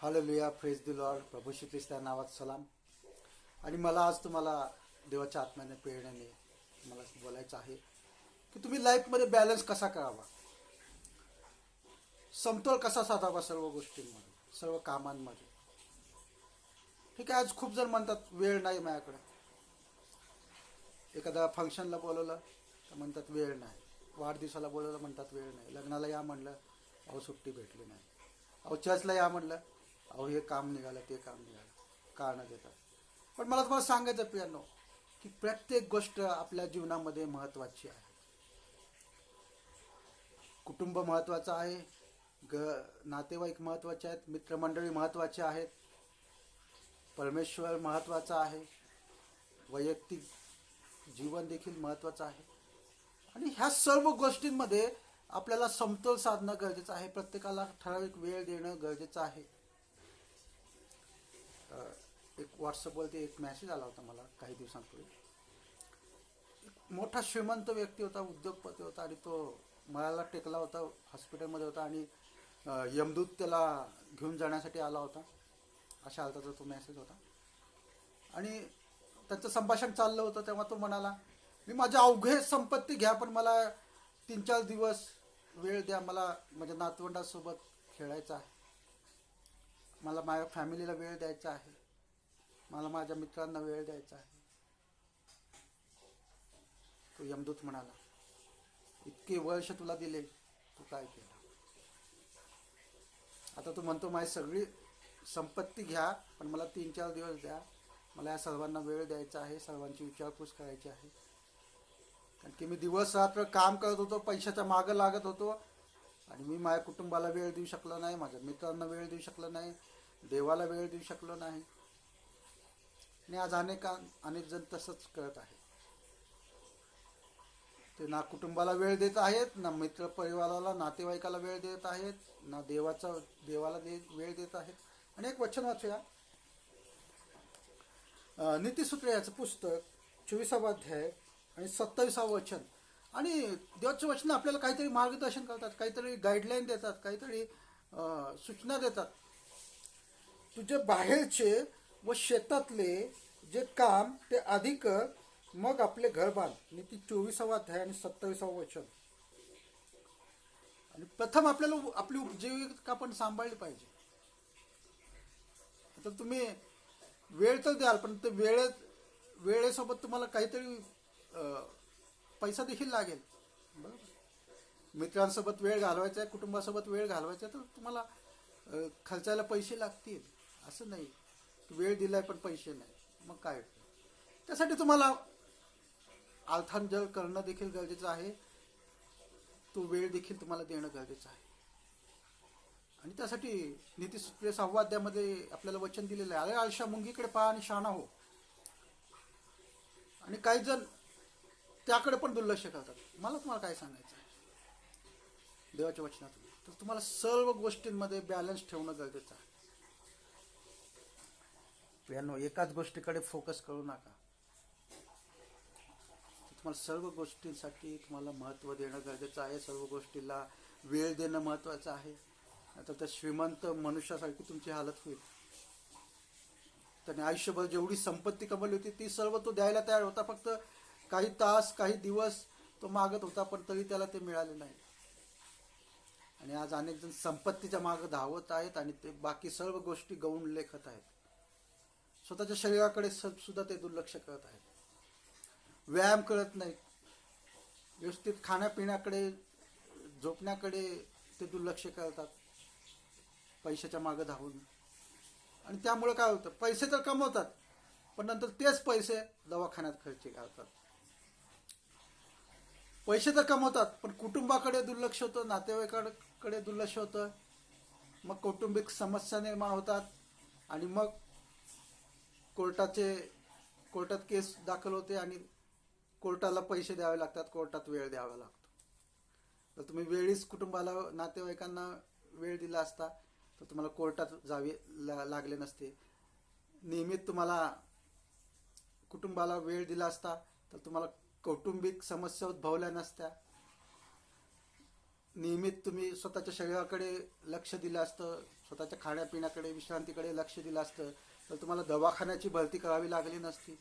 Hallelujah praise the lord प्रभू श्री ख्रिस्ता नावात सलाम. आणि मला आज तुम्हाला देवाच्या आत्म्याने प्रेरणाने मला बोलायचं आहे की तुम्ही लाईफमध्ये बॅलन्स कसा करावा? समतोल कसा साधावा सर्व गोष्टींमध्ये सर्व कामांमध्ये? ठीक आहे आज खूप जण म्हणतात वेळ नाही माझ्याकडे. एखाद्या फंक्शनला बोलवलं तर म्हणतात वेळ नाही. वाढदिवसाला बोलवलं म्हणतात वेळ नाही. लग्नाला या म्हणलं अहो सुट्टी भेटली नाही. अहो चर्चला या म्हणलं अहो हे काम निघालं ते काम निघालं. कारणं देतात. पण मला तुम्हाला सांगायचं पियानो की प्रत्येक गोष्ट आपल्या जीवनामध्ये महत्त्वाची आहे. कुटुंब महत्त्वाचं आहे ग नातेवाईक महत्त्वाचे आहेत मित्रमंडळी महत्त्वाचे आहेत परमेश्वर महत्त्वाचा आहे वैयक्तिक जीवन देखील महत्त्वाचं आहे. आणि ह्या सर्व गोष्टींमध्ये आपल्याला समतोल साधणं गरजेचं आहे. प्रत्येकाला ठराविक वेळ देणं गरजेचं आहे. एक व्हॉट्सअपवरती एक मेसेज आला होता मला काही दिवसांपूर्वी. एक मोठा श्रीमंत व्यक्ती होता उद्योगपती होता आणि तो मळाला टेकला होता हॉस्पिटलमध्ये होता आणि यमदूत त्याला घेऊन जाण्यासाठी आला होता. अशा हालताचा तो मेसेज होता. आणि त्यांचं संभाषण चाललं होतं तेव्हा तो म्हणाला मी माझ्या अवघे संपत्ती घ्या पण मला तीन चार दिवस वेळ द्या. मला माझ्या नातवंडासोबत खेळायचं आहे. मला माझ्या फॅमिलीला वेळ द्यायचा आहे. मला माझ्या मित्रांना वेळ द्यायचा आहे. तो यमदूत म्हणाला इतके वर्ष तुला दिले तू काय केलं? आता तू म्हणतो माझी सगळी संपत्ती घ्या पण मला तीन चार दिवस द्या. मला या सर्वांना वेळ द्यायचा आहे सर्वांची विचारपूस करायची आहे. कारण की मी दिवस रात्र काम करत होतो पैशाच्या मागं लागत होतो आणि मी माझ्या कुटुंबाला वेळ देऊ शकलो नाही माझ्या मित्रांना वेळ देऊ शकलो नाही देवाला वेळ देऊ शकलो नाही. आणि आज अनेकां अनेक जण तसंच करत आहे. ते ना कुटुंबाला वेळ देत आहेत ना मित्र परिवाराला नातेवाईकाला वेळ देत आहेत ना देवाचा देवाला दे वेळ देत आहेत. आणि एक वचन वाचूया. अं, नीतिसूत्र याचं पुस्तक चोवीसावा अध्याय आणि सत्तावीसावं वचन. आणि देवाचे वचन आपल्याला काहीतरी मार्गदर्शन करतात काहीतरी गाईडलाईन देतात काहीतरी सूचना देतात. तुझे बाहेरचे व शेतातले जे काम ते अधिक मग आपले घर बांध. नीती चोवीसावा अध्याय आणि सत्तावीसावं वचन. आणि प्रथम आपल्याला आपली उपजीविका पण सांभाळली पाहिजे. आता तुम्ही वेळ तर द्याल पण ते वेळेत वेळेसोबत तुम्हाला काहीतरी पैसा देखील लागेल. बरोबर. मित्रांसोबत वेळ घालवायचा आहे कुटुंबासोबत वेळ घालवायचा आहे तर तुम्हाला खर्चायला पैसे लागतील. असं नाही. की वेळ दिलाय पण पैसे नाही. मग काय? त्यासाठी तुम्हाला अर्थांजल करणं देखील गरजेचं आहे. तो वेळ देखील तुम्हाला देणं गरजेचं आहे. आणि त्यासाठी नीतिसूत्रे संवाद्यामध्ये आपल्याला वचन दिलेलं आहे. अरे आळशा मुंगीकडे पहा आणि शहाणा हो. आणि काही जण त्याकडे पण दुर्लक्ष करतात. मला तुम्हाला काय सांगायचं आहे? देवाच्या वचनातून तर तुम्हाला सर्व गोष्टींमध्ये बॅलन्स ठेवणं गरजेचं आहे. प्रियानो एकाच गोष्टीकडे फोकस करू नका. तुम्हाला सर्व गोष्टींसाठी तुम्हाला महत्त्व देणं गरजेचं आहे. सर्व गोष्टीला वेळ देणं महत्त्वाचं आहे. आता त्या श्रीमंत मनुष्यासारखी तुमची हालत होईल. त्याने आयुष्यभर जेवढी संपत्ती कमवली होती ती सर्व तो द्यायला तयार होता. फक्त काही तास काही दिवस तो मागत होता पण तरी त्याला ते मिळाले नाही. आणि आज अनेक जण संपत्तीच्या मागं धावत आहेत आणि ते बाकी सर्व गोष्टी गौण लेखत आहेत. स्वतःच्या शरीराकडे सुद्धा ते दुर्लक्ष करत आहेत. व्यायाम करत नाहीत. व्यवस्थित खाण्यापिण्याकडे झोपण्याकडे ते दुर्लक्ष करतात. पैशाच्या मागं धावून. आणि त्यामुळे काय होतं? पैसे तर कमवतात पण नंतर तेच पैसे दवाखान्यात खर्च करतात. पैसे तर कमवतात पण कुटुंबाकडे दुर्लक्ष होतं नातेवाईकाकडे दुर्लक्ष होतं. मग कौटुंबिक समस्या निर्माण होतात आणि मग कोर्टाचे कोर्टात केस दाखल होते आणि कोर्टाला पैसे द्यावे लागतात कोर्टात वेळ द्यावा लागतो. तर तुम्ही वेळीच कुटुंबाला नातेवाईकांना वेळ दिला असता तर तुम्हाला कोर्टात जावे ला- लागले नसते. नियमित तुम्हाला कुटुंबाला वेळ दिला असता तर तुम्हाला कौटुंबिक समस्या उद्भवल्या नसत्या. नियमित तुम्ही स्वतःच्या शरीराकडे लक्ष दिलं असतं स्वतःच्या खाण्यापिण्याकडे विश्रांतीकडे लक्ष दिलं असतं तर तुम्हाला दवाखान्याची भरती करावी लागली नसती.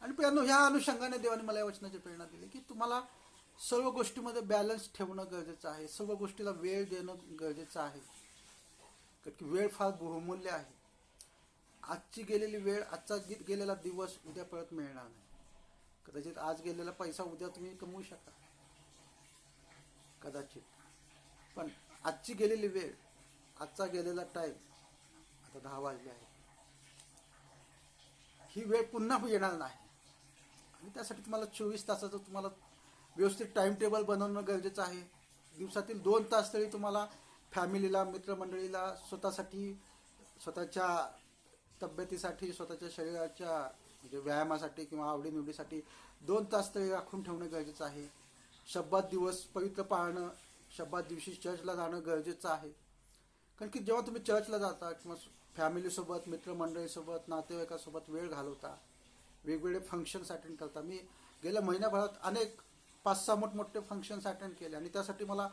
आणि प्रियांनो ह्या अनुषंगाने देवाने मला या वचनाची प्रेरणा दिली की तुम्हाला सर्व गोष्टीमध्ये बॅलन्स ठेवणं गरजेचं आहे सर्व गोष्टीला वेळ देणं गरजेचं आहे. कारण की वेळ फार बहुमूल्य आहे. आजची गेलेली वेळ आजचा गीत गेलेला दिवस उद्या परत मिळणार नाही. कदाचित आज गेलेला पैसा उद्या तुम्ही कमवू शका कदाचित. पण आजची गेलेली वेळ आजचा गेलेला टाईम आता दहा वाजले आहे ही वेळ पुन्हा येणार नाही. आणि त्यासाठी तुम्हाला चोवीस तासाचं तुम्हाला व्यवस्थित टाईम टेबल बनवणं गरजेचं आहे. दिवसातील दोन तास तरी तुम्हाला फॅमिलीला मित्रमंडळीला स्वतःसाठी स्वतःच्या तब्येतीसाठी स्वतःच्या शरीराच्या म्हणजे व्यायामासाठी किंवा आवडीनिवडीसाठी दोन तास तरी राखून ठेवणं गरजेचं आहे. शब्दात दिवस पवित्र पाळणं शब्दात दिवशी चर्चला जाणं गरजेचं आहे. कारण की जेव्हा तुम्ही चर्चला जाता किंवा फॅमिलीसोबत मित्रमंडळीसोबत नातेवाईकासोबत वेळ घालवता वेगवेगळे फंक्शन्स अटेंड करता. मी गेल्या महिन्याभरात अनेक पाच सहा मोठमोठे फंक्शन्स अटेंड केले आणि त्यासाठी मला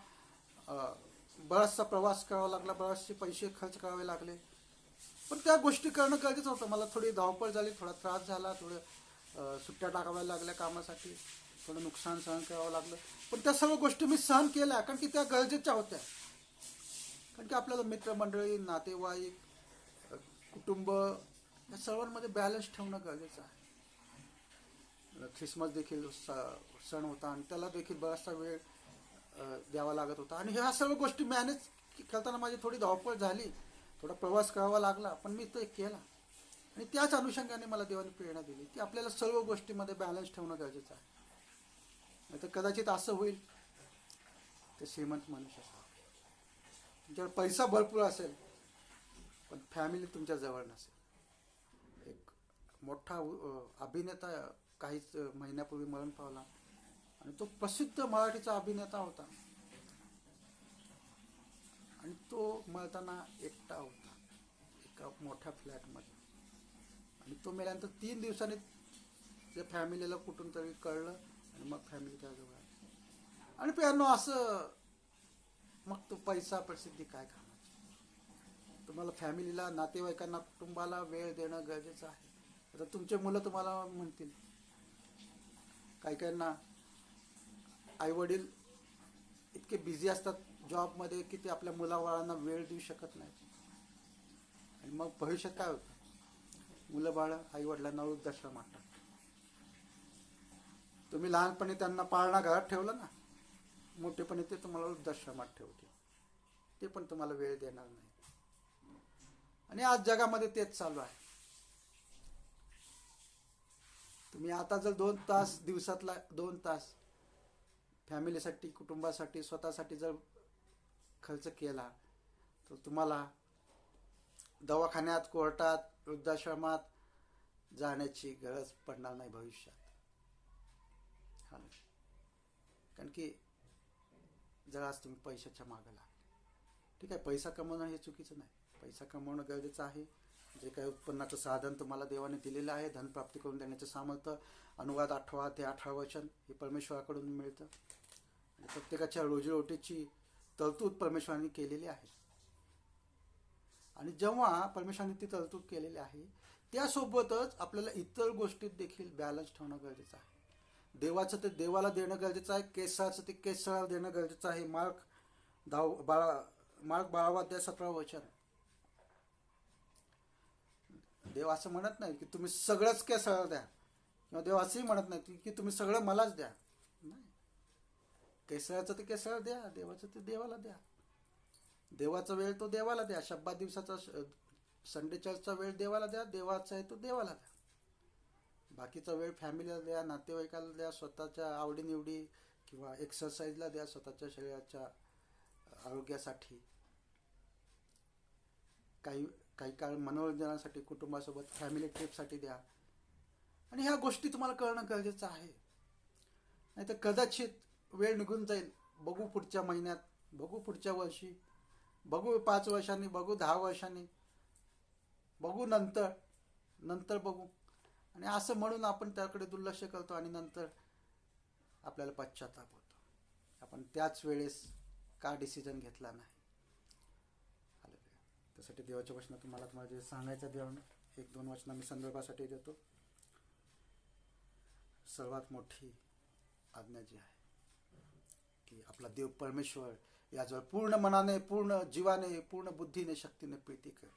बराचसा प्रवास करावा लागला बरेचसे पैसे खर्च करावे लागले. पण त्या गोष्टी करणं गरजेचं होतं. मला थोडी धावपळ झाली थोडा त्रास झाला थोडं सुट्ट्या टाकाव्या लागल्या कामासाठी. थोडं नुकसान सहन करावं लागलं. पण त्या सर्व गोष्टी मी सहन केल्या कारण की त्या गरजेच्या होत्या. कारण की आपल्याला मित्रमंडळी नातेवाईक कुटुंब या सर्वांमध्ये बॅलन्स ठेवणं गरजेचं आहे. ख्रिसमस देखील स- सण होता आणि त्याला देखील बराचसा वेळ द्यावा लागत होता. आणि ह्या सर्व गोष्टी मॅनेज करताना माझी थोडी धावपळ झाली. थोडा प्रवास करावा लागला पण मी तो एक केला. आणि त्याच अनुषंगाने मला देवाने प्रेरणा दिली की आपल्याला सर्व गोष्टीमध्ये बॅलन्स ठेवणं गरजेचं आहे. नाहीतर कदाचित असं होईल ते श्रीमंत मनुष्य तुमच्याकडे पैसा भरपूर असेल पण फॅमिली तुमच्या जवळ नसेल. एक मोठा अभिनेता काहीच महिन्यापूर्वी मरण पावला. आणि तो प्रसिद्ध मराठीचा अभिनेता होता. आणि तो मळताना एकटा होता एका मोठ्या फ्लॅटमध्ये. आणि तो मेल्यानंतर तीन दिवसांनी त्या फॅमिलीला कुठून तरी कळलं आणि मग फॅमिली त्याजवळ आली. आणि प्रियांनो असं मग तो पैसा प्रसिद्धी काय कामाची तुम्हाला फॅमिलीला नातेवाईकांना कुटुंबाला वेळ देणं गरजेचं आहे. आता तुमचे मुलं तुम्हाला म्हणतील काही काहींना आई वडील इतके बिझी असतात जॉबमध्ये की ते आपल्या मुलाबाळांना वेळ देऊ शकत नाहीत आणि मग भविष्यात काय होतं? मुलं बाळ आई वडिलांना वृद्धाश्रमात तुम्ही लहानपणी त्यांना पाळणा घरात ठेवलं ना मोठेपणी ते तुम्हाला वृद्धाश्रमात ठेवतील. ते पण तुम्हाला वेळ देणार नाही. आणि आज जगामध्ये तेच चालू आहे. तुम्ही आता जर दोन तास दिवसातला दोन तास फॅमिलीसाठी कुटुंबासाठी स्वतःसाठी जर खर्च केला. तर तुम्हाला दवाखान्यात कोर्टात वृद्धाश्रमात जाण्याची गरज पडणार नाही भविष्यात. हा. कारण की जर आज तुम्ही पैशाच्या मागं लागले. ठीक आहे पैसा कमवणं हे चुकीचं नाही. पैसा कमवणं गरजेचं आहे. जे काही उत्पन्नाचं साधन तुम्हाला देवाने दिलेलं आहे धनप्राप्ती करून देण्याचं सामर्थ्य अनुवाद आठवा ते अठरा वचन हे परमेश्वराकडून मिळतं. प्रत्येकाच्या रोजीरोटीची तरतूद परमेश्वराने केलेली आहे. आणि जेव्हा परमेश्वराने ती तरतूद केलेली आहे त्यासोबतच आपल्याला इतर गोष्टीत देखील बॅलन्स ठेवणं गरजेचं आहे. देवाचं ते देवाला देणं गरजेचं आहे केसराचं ते केसराला देणं गरजेचं आहे. मार्क दाव बाळा मार्क बाळावा त्या सतरा वचन. देव असं म्हणत नाही की तुम्ही सगळंच केसराला द्या. किंवा देव असंही म्हणत नाही की तुम्ही सगळं मलाच द्या. केसराचं ते केसराला द्या देवाचं ते देवाला द्या. देवाचा वेळ तो देवाला द्या. शब्बा दिवसाचा संडे चर्चचा वेळ देवाला द्या देवाचा आहे तो देवाला द्या. बाकीचा वेळ फॅमिलीला द्या नातेवाईकाला द्या स्वतःच्या आवडीनिवडी किंवा एक्सरसाइजला द्या स्वतःच्या शरीराच्या आरोग्यासाठी. काही काही काळ मनोरंजनासाठी कुटुंबासोबत फॅमिली ट्रिपसाठी द्या. आणि ह्या गोष्टी तुम्हाला कळणं गरजेचं आहे. नाही तर कदाचित वेळ निघून जाईल. बघू पुढच्या महिन्यात बघू पुढच्या वर्षी बघू पाच वर्षांनी बघू दहा वर्षांनी बघू नंतर नंतर बघू. आणि असं म्हणून आपण त्याकडे दुर्लक्ष करतो आणि नंतर आपल्याला पश्चाताप होतो. आपण त्याच वेळेस का डिसिजन घेतला नाही? त्यासाठी देवाच्या वचनात तुम्हाला तुम्हाला जे सांगायचं देव एक दोन वचनं मी संदर्भासाठी देतो. सर्वात मोठी आज्ञा जी आहे की आपला देव परमेश्वर याजवळ पूर्ण मनाने पूर्ण जीवाने पूर्ण बुद्धीने शक्तीने प्रीती कर.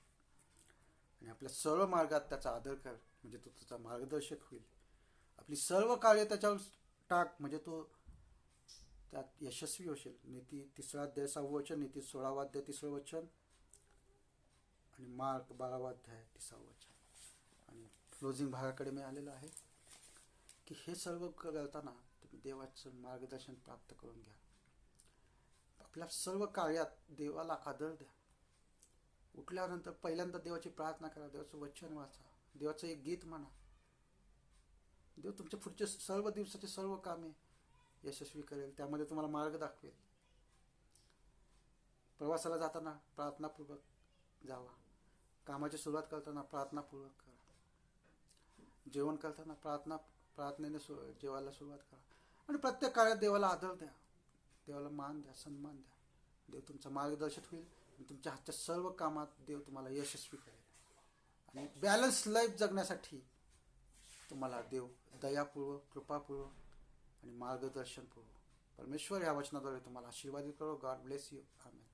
आणि आपल्या सर्व मार्गात त्याचा आदर कर म्हणजे तो तुझा मार्गदर्शक होईल. आपली सर्व कार्य त्याच्यावर टाक म्हणजे तो त्यात यशस्वी होशील. नीती तिसरा अध्याय सहावं वचन नीती सोळावा अध्याय तिसरं वचन आणि मार्क बारावा अध्याय तिसरं वचन. आणि क्लोजिंग भागाकडे मी आलेलो आहे की हे सर्व करताना तुम्ही देवाचं मार्गदर्शन प्राप्त करून घ्या. आपल्या सर्व कार्यात देवाला आदर द्या. उठल्यानंतर पहिल्यांदा देवाची प्रार्थना करा देवाचं वचन वाचा देवाचं एक गीत म्हणा. देव तुमच्या पुढचे सर्व दिवसाचे सर्व कामे यशस्वी करेल त्यामध्ये तुम्हाला मार्ग दाखवेल. प्रवासाला जाताना प्रार्थनापूर्वक जावा. कामाची सुरुवात करताना प्रार्थनापूर्वक करा. जेवण करताना प्रार्थना प्रार्थनेने सु जेवायला सुरुवात करा. आणि प्रत्येक काळात देवाला आदर द्या. देवाला मान द्या सन्मान द्या. देव तुमचं मार्गदर्शक होईल. आणि तुमच्या हातच्या सर्व कामात देव तुम्हाला यशस्वी करेल. आणि बॅलन्स लाईफ जगण्यासाठी तुम्हाला देव दयापूर्वक कृपापूर्वक आणि मार्गदर्शनपूर्वक परमेश्वर या वचनाद्वारे तुम्हाला आशीर्वादित करो. God bless you amen